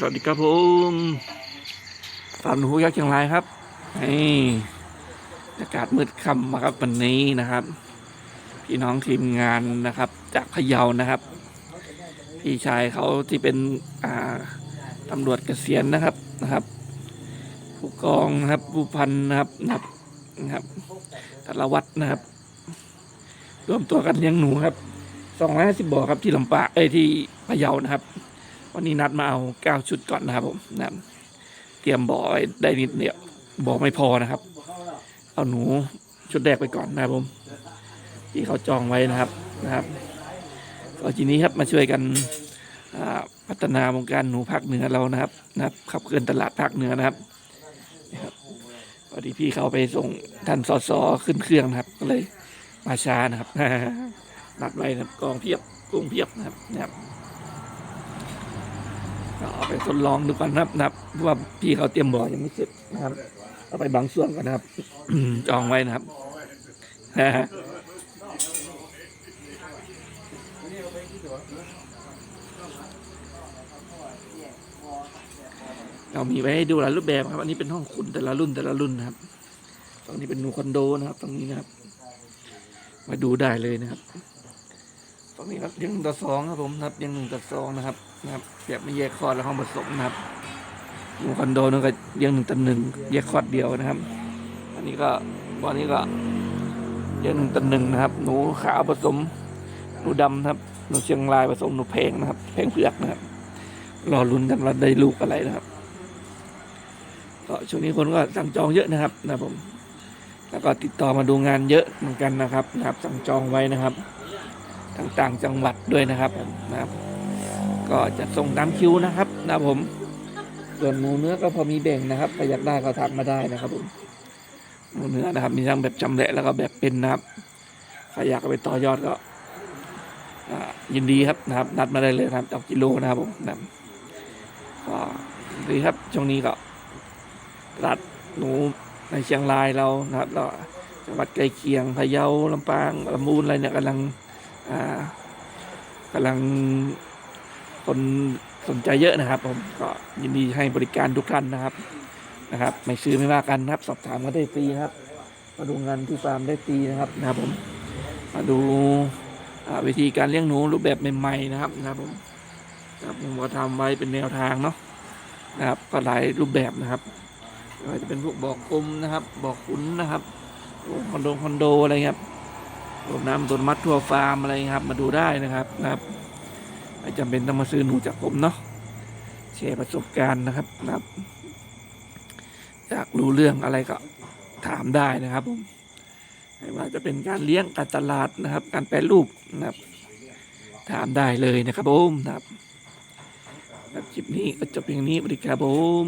สวัสดีครับผมฟาร์มหนูยักษ์เชียงรายครับนี่อากาศมืดค่ำมาครับวันนี้นะครับ พี่น้องทีมงานนะครับ จากพะเยานะครับ พี่ชายเขาที่เป็นอ่าตำรวจเกษียณนะครับนะครับ ผู้กองนะครับผู้พันนะครับนับนะครับสารวัตรนะครับรวมตัวกันเลี้ยงหนูครับสองร้อยห้าสิบบ่อครับที่ลำปางเอ้ยที่พะเยานะครับ วันนี้นัดมาเอาเก้าชุดก่อนนะครับผมนะเตรียมบ่อไว้ได้นิดเดียวบ่อไม่พอนะครับ เอาหนูชุดแรกไปก่อนนะครับผมที่เขาจองไว้นะครับนะครับก็ทีนี้ครับมาช่วยกันพัฒนาวงการหนูภาคเหนือเรานะครับนะครับ ขับเคลื่อนตลาดภาคเหนือนะครับนะครับพอดีพี่เขาไปส่งท่านสอสอขึ้นเครื่องนะครับ ก็เลยมาช้านะครับนัดไว้นะครับกองเพียบกุ้งเพียบนะครับนะครับ เอาไปทดลองดูก่อนนะครับนะครับเพราะว่าพี่เขาเตรียมบ่อยังไม่เสร็จนะครับ เอาไปบางส่วนก่อนนะครับจองไว้นะครับเรามีไว้ให้ดูหลายรูปแบบครับ อันนี้เป็นห้องขุนแต่ละรุ่นแต่ละรุ่นนะครับ ตรงนี้เป็นนูคอนโดนะครับ ตรงนี้นะครับ มาดูได้เลยนะครับ ตรงนี้ครับยังหนึ่งต่อสองครับผมนะครับยังหนึ่งต่อสองนะครับนะครับแบบไม่แยกคอร์ดและห้องผสมนะครับหนูคอนโดนั่นก็ยังหนึ่งต่อหนึ่งแยกคอร์ดเดียวนะครับ อันนี้ก็วันนี้ก็ยังหนึ่งต่อหนึ่งนะครับ หนูขาวผสมหนูดำนะครับหนูเชียงรายผสมหนูแพงนะครับแพงเผือกนะครับรอลุ้นกันว่าได้ลูกอะไรนะครับก็ช่วงนี้คนก็สั่งจองเยอะนะครับนะครับผมแล้วก็ติดต่อมาดูงานเยอะเหมือนกันนะครับนะครับ สั่งจองไว้นะครับ ต่างๆ จังหวัดด้วยนะครับผมนะครับ ก็จะส่งตามคิวนะครับนะผม ส่วนหมูเนื้อก็พอมีแบ่งนะครับใครอยากได้ก็ทักมาได้นะครับผมหมูเนื้อนะครับ มีทั้งแบบจำแหละแล้วก็แบบเป็นนะครับใครอยากไปต่อยอดก็ยินดีครับนะครับ นัดมาได้เลยนะครับจากกิโลนะครับผมนะก็ดีครับช่วงนี้ก็ตลาดหนูในเชียงรายเรานะครับแล้วจังหวัดใกล้เคียงพะเยาลำปางลำมูนอะไรเนี่ยกำลัง กำลังคนสนใจเยอะนะครับ ผมก็ยินดีให้บริการทุกท่านนะครับนะครับ ไม่ซื้อไม่ว่ากันนะครับ สอบถามก็ได้ฟรีนะครับ มาดูงานที่ฟาร์มได้ฟรีนะครับนะครับผมมาดูวิธีการเลี้ยงหนูรูปแบบใหม่ๆนะครับนะครับผมครับผมก็ทำไว้เป็นแนวทางเนาะนะครับ ก็หลายรูปแบบนะครับไม่ว่าจะเป็นพวกบอกกลมนะครับ บอกขุนนะครับคอนโดคอนโดอะไรครับ รวมน้ำต้นมัดทั่วฟาร์มอะไรครับ มาดูได้นะครับนะครับไม่จำเป็นต้องมาซื้อหนูจากผมเนาะแชร์ประสบการณ์นะครับนะครับอยากรู้เรื่องอะไรก็ถามได้นะครับผมไม่ว่าจะเป็นการเลี้ยงการตลาดนะครับ การแปรรูปนะครับ ถามได้เลยนะครับผมนะครับครับคลิปนี้ก็จบเพียงนี้บริการผม